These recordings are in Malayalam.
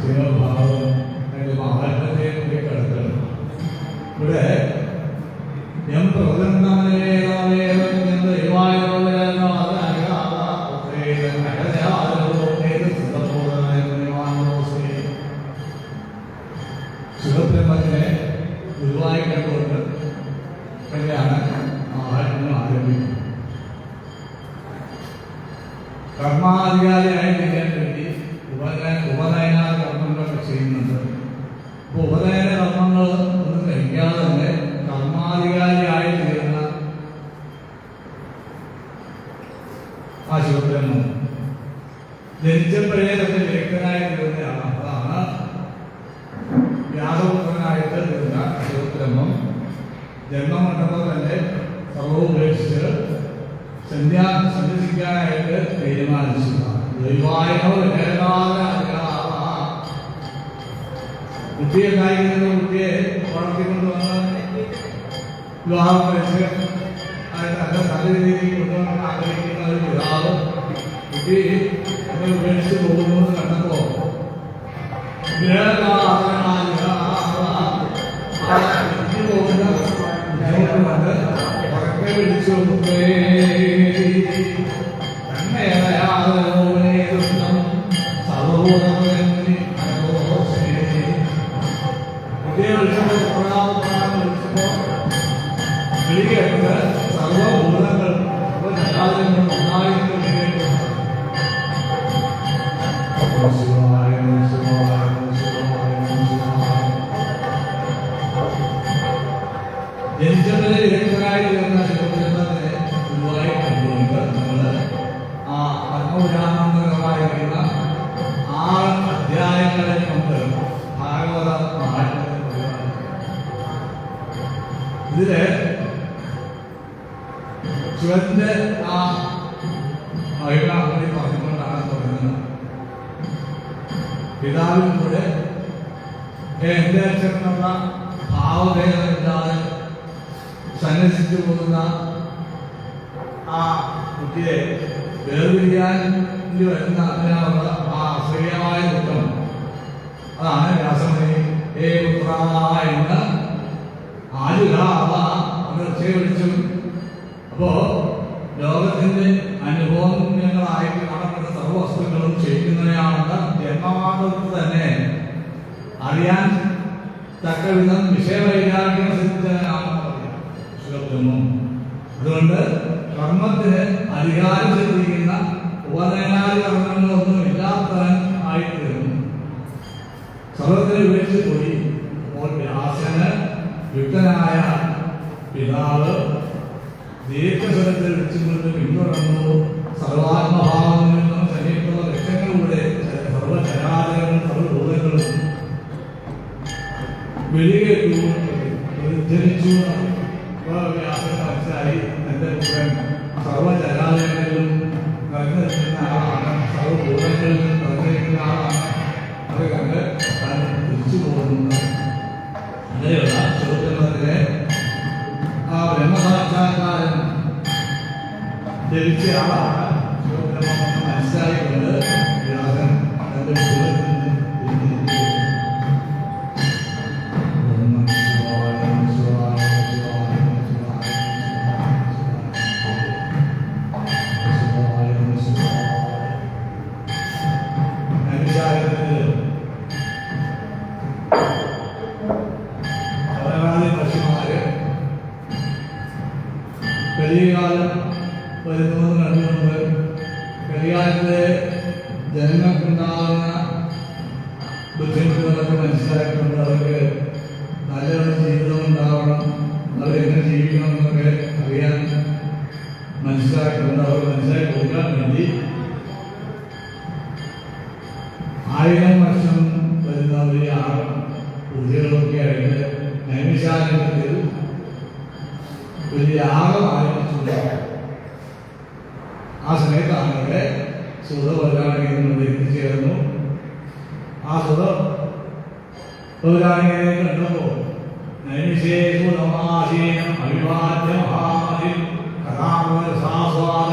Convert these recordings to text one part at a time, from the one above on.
ശിവഭാവം അതിന്റെ മഹാത്മത്തെ കൂടി കിടക്കണം ഇവിടെ എം അതായ ശിവബ്രഹ്മത്തിനെ ഗുരുവായി കണ്ടുകൊണ്ട് തന്നെയാണ് മഹാത്മ്യം ആരംഭിക്കുന്നത് കർമാധികാരിയായി ജനിച്ചപ്പോഴേ തന്നെ വിരക്തനായി തീർന്നയാണ് അതാണ് വ്യാസപുത്രനായിട്ട് തീർന്ന ശിവബ്രഹ്മം ജന്മം കണ്ടപ്പോൾ തന്നെ ഉപേക്ഷിച്ച് സന്ധ്യ സന്യസിക്കാനായിട്ട് തീരുമാനിച്ചു കുട്ടിയെ കായിക്കുന്ന കുട്ടിയെ വളർത്തിക്കൊണ്ട് വന്ന് വിവാഹം കഴിച്ച് അതിന് നല്ല രീതിയിൽ കൊണ്ടുപോകാൻ ആഗ്രഹിക്കുന്ന ഒരു പിതാവ് കുട്ടി ശിവന്റെ ആ അഭിപ്രായം പറഞ്ഞുകൊണ്ടാണ് തുടങ്ങുന്നത് പിതാവിനും കൂടെ എന്റെ അച്ഛനുള്ള ഭാവഭേദമില്ലാതെ സന്യസിച്ചു പോകുന്ന ആ കുട്ടിയെ വേർപിരിയാൻ വരുന്ന അതിനുള്ള ആ അശ്രീയമായ ദുഃഖം അതാണ് വ്യാസമണി ഏ പുത്ര എന്ന് ആരുക അമർച്ചയെ വിളിച്ചു അപ്പോ ലോകത്തിന്റെ അനുഭവങ്ങളായിട്ട് നടക്കുന്ന സർവവസ്തുക്കളും ക്ഷയിക്കുന്നവയാണെന്ന് ജന്മമാകത്ത് തന്നെ അറിയാൻ തക്ക വിധം വിഷയവൈരാഗ്യം സിദ്ധിച്ചവനാണെന്ന് പറയാം അതുകൊണ്ട് കർമ്മത്തിന് അധികാരം ചെലുത്തിക്കുന്ന liberar ജനങ്ങൾക്കുണ്ടാകുന്ന ബുദ്ധിമുട്ടുകളൊക്കെ മനസ്സിലാക്കിക്കൊണ്ട് അവർക്ക് നല്ലൊരു ജീവിതം ഉണ്ടാവണം. അവരെങ്ങനെ ജീവിക്കണം എന്നൊക്കെ അറിയാൻ മനസ്സിലാക്കിക്കൊണ്ട് അവർ മനസ്സിലാക്കി കൊടുക്കാൻ വേണ്ടി ആയിരം വർഷം വരുന്ന ഒരു ആറ് പൂജകളൊക്കെ ആയിട്ട് നൈമിഷാരണ്യത്തിൽ ഒരു യാഗം ആരംഭിച്ചിട്ടുണ്ട് ആ സമയത്താണ് സുധപൗരാണികങ്ങൾ എത്തിച്ചേർന്നു ആ സുധ പൗരാണികനെ കണ്ടപ്പോൾ നൈമിഷേഷു നമാശീനം അവിഭാജ്യ മഹാമതി കഥാമസാസ്വാദ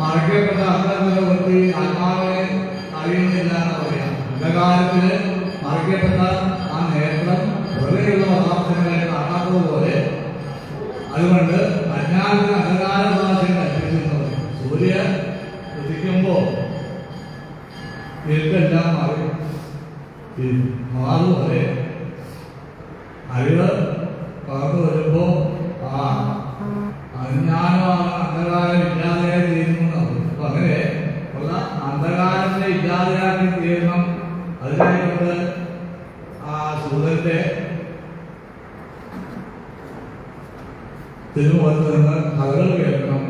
മറക്കപ്പെട്ട അന്തരങ്ങളെ വൃത്തി ആത്മാവിനെ അറിയുന്നില്ല എന്ന് പറയാം. അന്ധകാരത്തിന് മറക്കപ്പെട്ട ഇല്ലാതെയാക്കി അതിനായിട്ട് ആ സുഹൃത്തെ തിരുമുഖത്ത് നിന്ന് കഥകൾ കേൾക്കണം.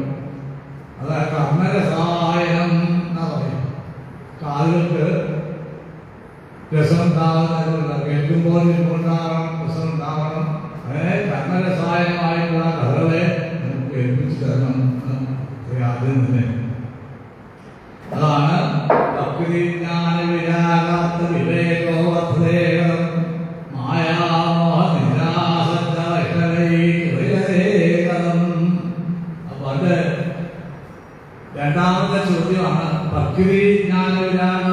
അതായത് കർണക സഹായനം എന്നാ പറയും കാലുകൾക്ക് രസം ഉണ്ടാകുന്ന കേൾക്കുമ്പോൾ ഉണ്ടാകണം രസം ഉണ്ടാകണം അങ്ങനെ കർണരസായനമായിട്ടുള്ള കഥകളെ നമുക്ക് കേൾപ്പിച്ചു തരണം ആദ്യം തന്നെ. അതാണ് ഭക്തി രണ്ടാമത്തെ ചോദ്യമാണ്. ഭക്തി ജ്ഞാന വിരാഗാണ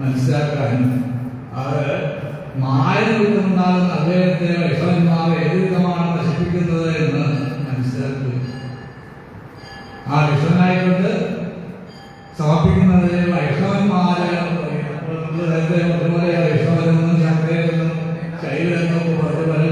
മനസ്സിലാക്കാൻ അത് മായ കൊണ്ടുണ്ടാകുന്ന വിഷമന്മാർ ഏത് വിധമാണ് നശിപ്പിക്കുന്നത് എന്ന് മനസ്സിലാക്കുക. ആ വിഷമനായിക്കൊണ്ട് സമർപ്പിക്കുന്നത് വൈഷ്ണവന്മാര് പറഞ്ഞ വൈഷ്ണവരെന്നും ശങ്കരെന്നും ശൈവരെന്നും പറഞ്ഞ പല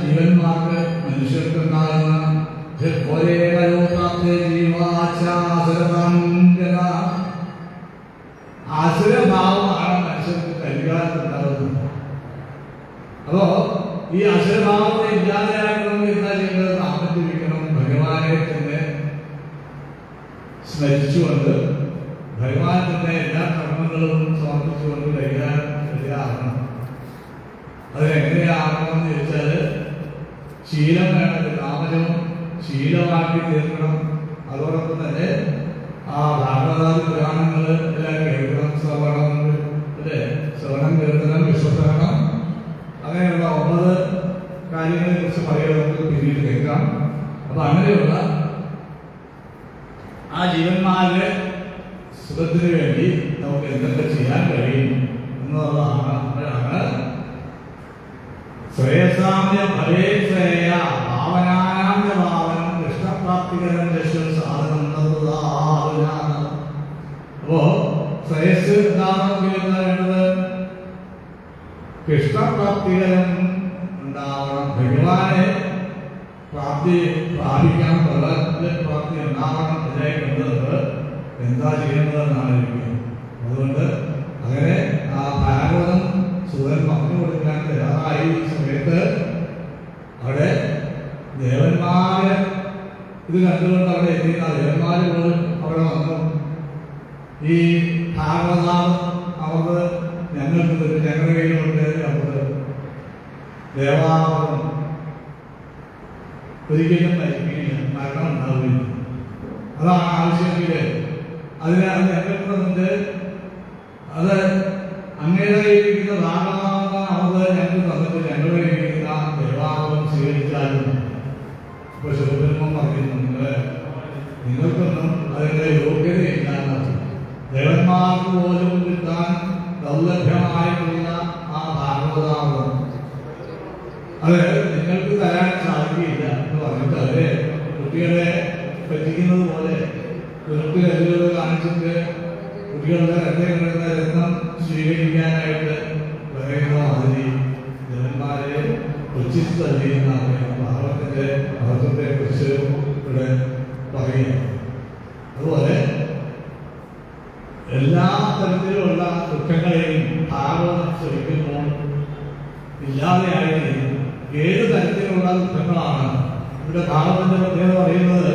ജീവന്മാർക്ക് മനുഷ്യർക്കുണ്ടാകുന്ന ആസുരഭാവമാണ് മനുഷ്യർക്ക് കലികാലത്തുണ്ടാകുന്നത് അപ്പോ ഈ അസുരഭാവത്തെ ഇല്ലാതെയാക്കണമെങ്കിൽ എന്താ ചെയ്യേണ്ടത് നാമത്തിരിക്കണം. ഭഗവാനെ തന്നെ സ്മരിച്ചുകൊണ്ട് ഭഗവാൻ തന്നെ എല്ലാ കർമ്മങ്ങളും സമർപ്പിച്ചുകൊണ്ട് കൈകാര്യം ശരിയാകണം അതെങ്ങനെയാകണം എന്ന് ചോദിച്ചാൽ ശീലം വേണം രാമനും ശീലമാക്കി തീർക്കണം. അതോടൊപ്പം തന്നെ ആ ഭാഗവതാദി പുരാണങ്ങൾ എല്ലാം കേൾക്കണം ശ്രവണം അല്ലേ? ശ്രവണം കേൾക്കണം വിശ്വസിക്കണം അങ്ങനെയുള്ള ഒമ്പത് കാര്യങ്ങളെ കുറിച്ച് പറയുക നമുക്ക് പിന്നീട് കേൾക്കാം. അപ്പൊ അങ്ങനെയുള്ള ആ ജീവന്മാരുടെ സുഖത്തിന് വേണ്ടി നമുക്ക് എന്തൊക്കെ ചെയ്യാൻ കഴിയും എന്നുള്ളതാണ് ശ്രേയസാമ്യ ഫലേ ശ്രേയ ഭാവനാനാമ്യ ഭാവനം കൃഷ്ണപ്രാപ്തികരം ലക്ഷ്യം സാധനം അപ്പോ ശ്രേയസ് എന്താണെങ്കിൽ ഭഗവാനെ പ്രാപ്തി പ്രാപിക്കണം ഭഗവാന്റെ പ്രാപ്തി ഉണ്ടാവണം കണ്ടത് എന്താ ചെയ്യുന്നതെന്നാണ് എനിക്ക് അതുകൊണ്ട് അങ്ങനെ ആ ഭാഗവതം സൂര്യൻ പറഞ്ഞു കൊടുക്കാൻ തയ്യാറായി ഈ സമയത്ത് അവിടെ ദേവന്മാര് ഇത് കണ്ടുകൊണ്ട് അവിടെ എത്തിയ ദേവന്മാര് പോലും അവിടെ വന്നു. ഈ ഭാഗവതാം അവർക്ക് ഞങ്ങൾക്ക് ഞങ്ങളുടെ കയ്യിലുണ്ട് അവർക്ക് ദേവാവതം ഒരിക്കലും മരിക്കുകയില്ല. മരണം ഉണ്ടാവുകയില്ല അതാണ് ആവശ്യമെങ്കിൽ അതിനെ അത് ഞങ്ങൾക്ക് അത് അങ്ങയുടെ നിങ്ങൾ നിങ്ങൾക്കൊന്നും അതിന്റെ യോഗ്യതയില്ലാത്ത. ദേവന്മാർക്ക് പോലും കിട്ടാൻ ദൗർലഭ്യമായിട്ടുള്ള ആ ഭാഗവതാമം അത് നിങ്ങൾക്ക് തരാൻ സാധിക്കില്ല എന്ന് പറഞ്ഞിട്ട് അവരെ കുട്ടികളെ പറ്റിക്കുന്നത് പോലെ കുട്ടി കല്ലുകൾ കാണിച്ചിട്ട് കുട്ടികളുടെ രക്തം കിടന്ന രത്നം സ്വീകരിക്കാനായിട്ട് പറയുന്ന മാതിരി ജനന്മാരെ കൊച്ചിച്ച് മഹത്വത്തെ കുറിച്ച് ഇവിടെ പറയുക അതുപോലെ എല്ലാ തരത്തിലുള്ള ദുഃഖങ്ങളെയും ഭാഗവതം ശ്രമിക്കുമ്പോൾ ഇല്ലാതെയായി ഏത് തരത്തിലുള്ള ദുഃഖങ്ങളാണ് ഇവിടെ ഭാഗവതന്റെ പ്രത്യേകത പറയുന്നത്